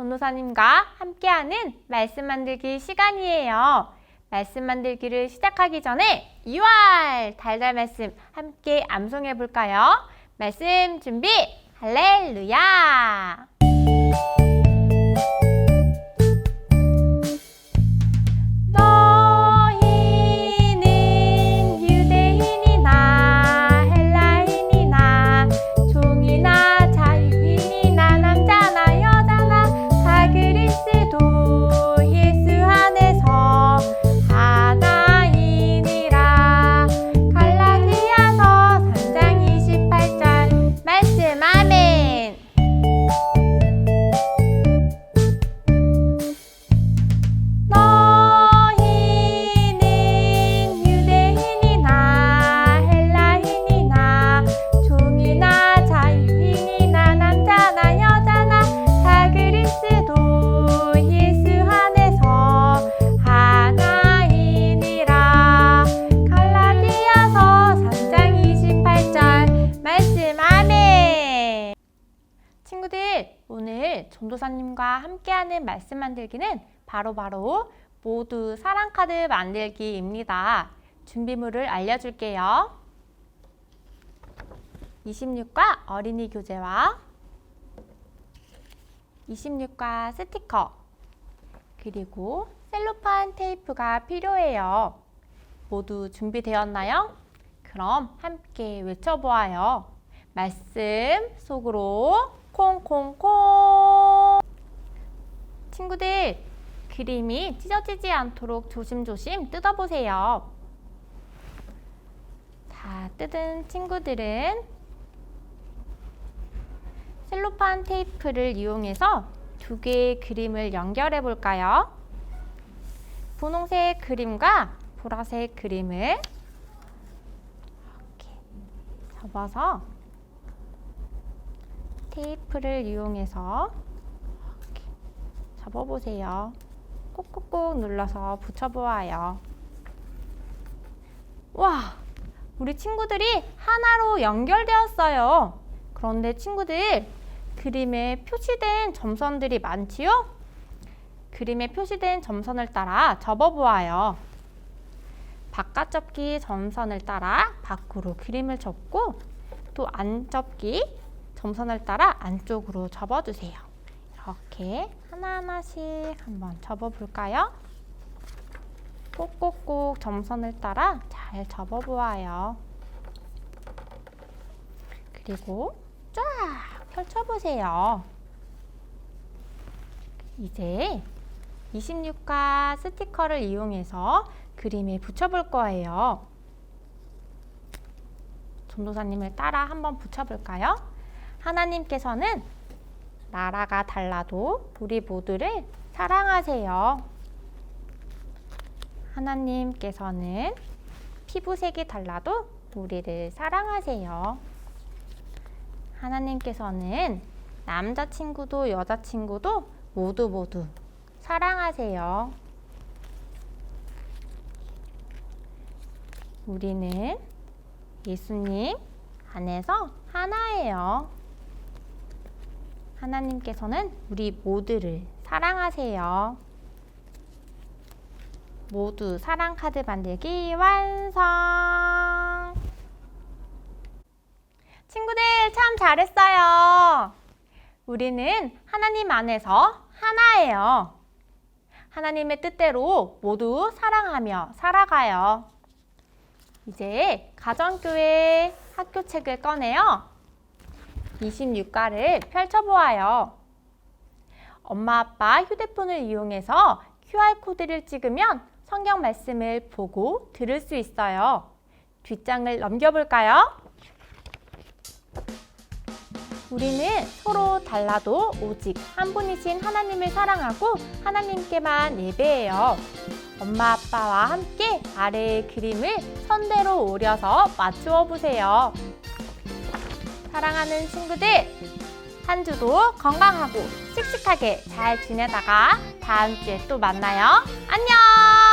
전도사님과 함께하는 말씀 만들기 시간이에요. 말씀 만들기를 시작하기 전에 2월 달달 말씀 함께 암송해 볼까요? 말씀 준비, 할렐루야! 전도사님과 함께하는 말씀 만들기는 바로 바로 모두 사랑 카드 만들기입니다. 준비물을 알려줄게요. 26과 어린이 교재와 26과 스티커 그리고 셀로판 테이프가 필요해요. 모두 준비되었나요? 그럼 함께 외쳐보아요. 말씀 속으로 콩콩콩 친구들 그림이 찢어지지 않도록 조심조심 뜯어보세요. 자, 뜯은 친구들은 셀로판 테이프를 이용해서 두 개의 그림을 연결해 볼까요? 분홍색 그림과 보라색 그림을 이렇게 접어서 테이프를 이용해서 접어보세요. 꾹꾹꾹 눌러서 붙여보아요. 와, 우리 친구들이 하나로 연결되었어요. 그런데 친구들, 그림에 표시된 점선들이 많지요? 그림에 표시된 점선을 따라 접어보아요. 바깥 접기 점선을 따라 밖으로 그림을 접고 또 안 접기 점선을 따라 안쪽으로 접어주세요. 이렇게 하나하나씩 한번 접어볼까요? 꼭꼭꼭 점선을 따라 잘 접어보아요. 그리고 쫙 펼쳐보세요. 이제 26가 스티커를 이용해서 그림에 붙여볼 거예요. 전도사님을 따라 한번 붙여볼까요? 하나님께서는 나라가 달라도 우리 모두를 사랑하세요. 하나님께서는 피부색이 달라도 우리를 사랑하세요. 하나님께서는 남자친구도 여자친구도 모두 모두 사랑하세요. 우리는 예수님 안에서 하나예요. 하나님께서는 우리 모두를 사랑하세요. 모두 사랑 카드 만들기 완성! 친구들 참 잘했어요. 우리는 하나님 안에서 하나예요. 하나님의 뜻대로 모두 사랑하며 살아가요. 이제 가정교회 학교 책을 꺼내요. 26가를 펼쳐보아요. 엄마 아빠 휴대폰을 이용해서 QR코드를 찍으면 성경 말씀을 보고 들을 수 있어요. 뒷장을 넘겨볼까요? 우리는 서로 달라도 오직 한 분이신 하나님을 사랑하고 하나님께만 예배해요. 엄마 아빠와 함께 아래의 그림을 선대로 오려서 맞추어 보세요. 사랑하는 친구들, 한 주도 건강하고 씩씩하게 잘 지내다가 다음 주에 또 만나요. 안녕!